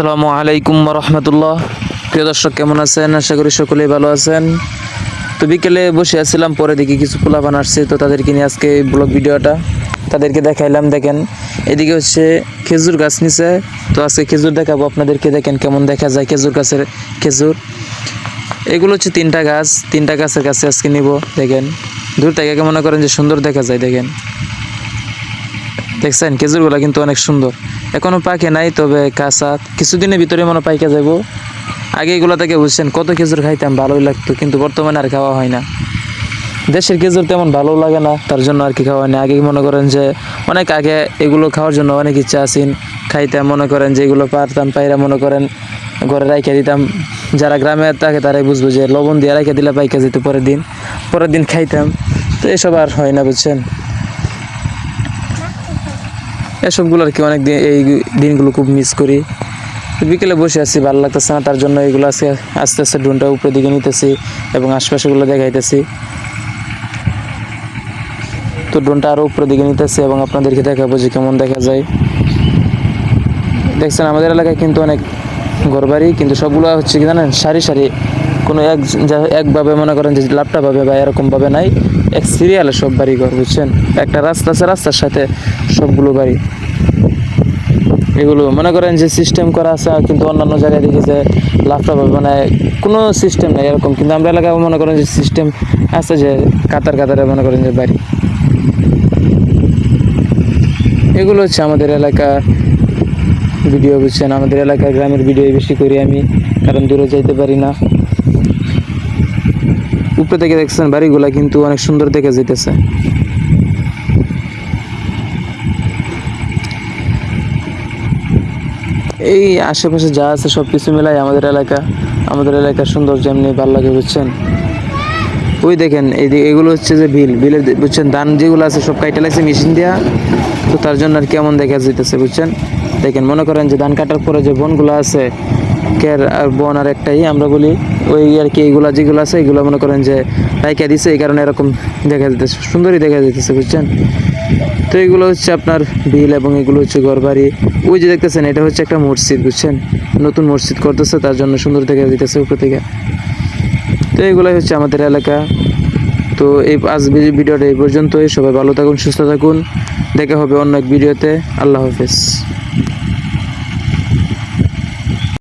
আসসালামু আলাইকুম রহমতুল্লাহ প্রিয় দর্শক, কেমন আছেন? আশা করি সকলেই ভালো আছেন। তো বিকেলে বসে আছিলাম, পরে দেখি কিছু পোলাপান আসছে, তো তাদেরকে নিয়ে আজকে ব্লগ ভিডিওটা তাদেরকে দেখাইলাম। দেখেন, এদিকে হচ্ছে খেজুর গাছ নিচে। তো আজকে খেজুর দেখাবো আপনাদেরকে। দেখেন কেমন দেখা যায় খেজুর গাছের খেজুর। এগুলো হচ্ছে তিনটা গাছ। তিনটা গাছের কাছে আজকে নিব। দেখেন, দূর থেকে মনে করেন যে সুন্দর দেখা যায়। দেখেন দেখছেন, খেজুরগুলো কিন্তু অনেক সুন্দর। এখনও পাকে নাই, তবে কাঁচা। কিছুদিনের ভিতরে মনে পাইকা যাব আগে এগুলো থেকে বুঝছেন, কত খেজুর খাইতাম, ভালোই লাগতো, কিন্তু বর্তমানে আর খাওয়া হয় না। দেশের খেজুর তেমন ভালো লাগে না, তার জন্য আর কি খাওয়া হয় না। আগে মনে করেন যে, অনেক আগে এগুলো খাওয়ার জন্য অনেক ইচ্ছা আছেন খাইতাম, মনে করেন যে এগুলো পারতাম, পাইরা মনে করেন ঘরে রাইখে দিতাম। যারা গ্রামে থাকে, তারাই বুঝব যে লবণ দিয়ে রাইখে দিলে পাইকা যেত পরের দিন। পরের দিন খাইতাম, তো এসব আর হয় না, বুঝছেন? এসবগুলো আর কি অনেক দিন এই দিনগুলো খুব মিস করি। বিকেলে বসে আছি, ভালো লাগতেছে না, তার জন্য এগুলো আজকে আস্তে আস্তে ড্রোনটা উপরের দিকে নিতেছি এবং আশপাশেগুলো দেখাইতেছি। তো ড্রোনটা আরও উপরের দিকে নিতেছি এবং আপনাদেরকে দেখাবো যে কেমন দেখা যায়। দেখছেন, আমাদের এলাকায় কিন্তু অনেক ঘরবাড়ি কিন্তু সবগুলো হচ্ছে কি জানেন, সারি সারি। কোনো এক একভাবে মনে করেন যে লাপটাভাবে বা এরকমভাবে নাই। এক সিরিয়ালে সব বাড়ি ঘর বুঝছেন? একটা রাস্তা আছে, রাস্তার সাথে সবগুলো বাড়ি। এগুলো, মনে করেন যে সিস্টেম করা আছে, কিন্তু অন্যান্য জায়গায় দেখি যে লাফটাভাবে মানে কোনো সিস্টেম নেই এরকম। কিন্তু আমরা এলাকায় মনে করেন যে সিস্টেম আছে যে কাতার কাতারে মনে করেন যে বাড়ি। এগুলো হচ্ছে আমাদের এলাকা ভিডিও বুঝছেন, আমাদের এলাকার গ্রামের ভিডিও বেশি করি আমি, কারণ দূরে যাইতে পারি না। উপরে থেকে দেখছেন বাড়িগুলা কিন্তু অনেক সুন্দর দেখে যেতেছে এই আশেপাশে যা আছে সব কিছু মিলাই আমাদের এলাকা, আমাদের এলাকার সৌন্দর্য এমনি ভালো লাগে, বুঝছেন? ওই দেখেন এই এগুলো হচ্ছে যে বিল, বিলের বুঝছেন, ধান যেগুলো আছে সব কাইটে লাগছে মেশিন দেওয়া তো তার জন্য আর কেমন দেখা যেতেছে বুঝছেন? দেখেন, মনে করেন যে ধান কাটার পরে যে বনগুলো আছে কের আর বন আর একটাই, আমরা বলি ওই আর কি এইগুলা যেগুলো আছে, এগুলো মনে করেন যে রাইকা দিছে, এই কারণে এরকম দেখা যেতেছে সুন্দরই দেখা যেতেছে বুঝছেন? তো এগুলো হচ্ছে আপনার বিল এবং এগুলো হচ্ছে ঘরবাড়ি। ওই যে দেখতেছেন, এটা হচ্ছে একটা মসজিদ, বুঝছেন? নতুন মসজিদ করতেছে, তার জন্য সুন্দর দেখা যেতেছে উপর থেকে। তো এগুলোই হচ্ছে আমাদের এলাকা। তো এই আজ ভিডিওটা এই পর্যন্তই। সবাই ভালো থাকুন, সুস্থ থাকুন। দেখা হবে অন্য এক ভিডিওতে। আল্লাহ হাফেজ।